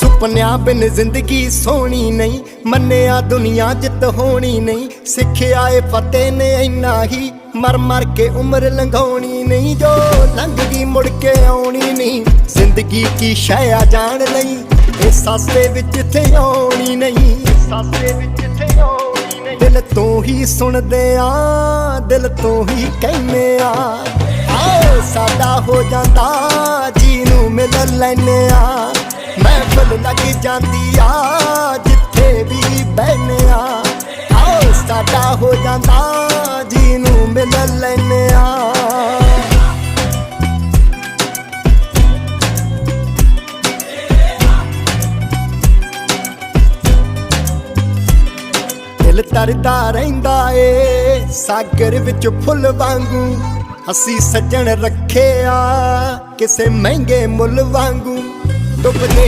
ਸੁਪਨਿਆਂ ਬਿਨ ਜ਼ਿੰਦਗੀ ਸੋਹਣੀ ਨਹੀਂ, ਮੰਨਿਆ ਦੁਨੀਆ ਜਿੱਤ ਹੋਣੀ ਨਹੀਂ, ਸਿੱਖਿਆ ਏ ਫਤਿਹ ਨੇ ਇੰਨਾ ਹੀ, ਮਰ ਮਰ ਕੇ ਉਮਰ ਲੰਘਾਉਣੀ ਨਹੀਂ, ਜੋ ਲੰਘ ਗਈ ਮੁੜ ਕੇ ਆਉਣੀ ਨਹੀਂ, ਜ਼ਿੰਦਗੀ ਕੀ ਸ਼ੈ ਆ ਜਾਣ ਲਈ ਇਸ ਸਾਸੇ ਵਿੱਚ ਇੱਥੇ ਆਉਣੀ ਨਹੀਂ ਇਸ ਸਾਸੇ ਵਿੱਚ ਇੱਥੇ ਆਉਣੀ ਨਹੀਂ। ਦਿਲ ਤੋਂ ਹੀ ਸੁਣਦੇ ਆ, ਦਿਲ ਤੋਂ ਹੀ ਕਹਿੰਦੇ ਆ ਆਓ ਸਾਡਾ ਹੋ ਜਾਂਦਾ, ਜੀ ਨੂੰ ਮਿਲ ਲੈਨੇ ਆ। ਜਾਂਦੀ ਆ, ਜਿੱਥੇ ਵੀ ਬਹਿਨੇ ਆਓ, ਸਾਡਾ ਹੋ ਜਾਂਦਾ ਜੀ ਨੂੰ ਮਿਲ ਲੈਨੇ ਆ। ਦਿਲ ਤਰਦਾ ਰਹਿੰਦਾ ਏ, ਸਾਗਰ ਵਿੱਚ ਫੁੱਲ ਵਾਂਗੂ। ਅਸੀਂ ਸੱਜਣ ਰੱਖਿਆ ਕਿਸੇ ਮਹਿੰਗੇ ਮੁੱਲ ਵਾਂਗੂ। ਡੁੱਬਦੇ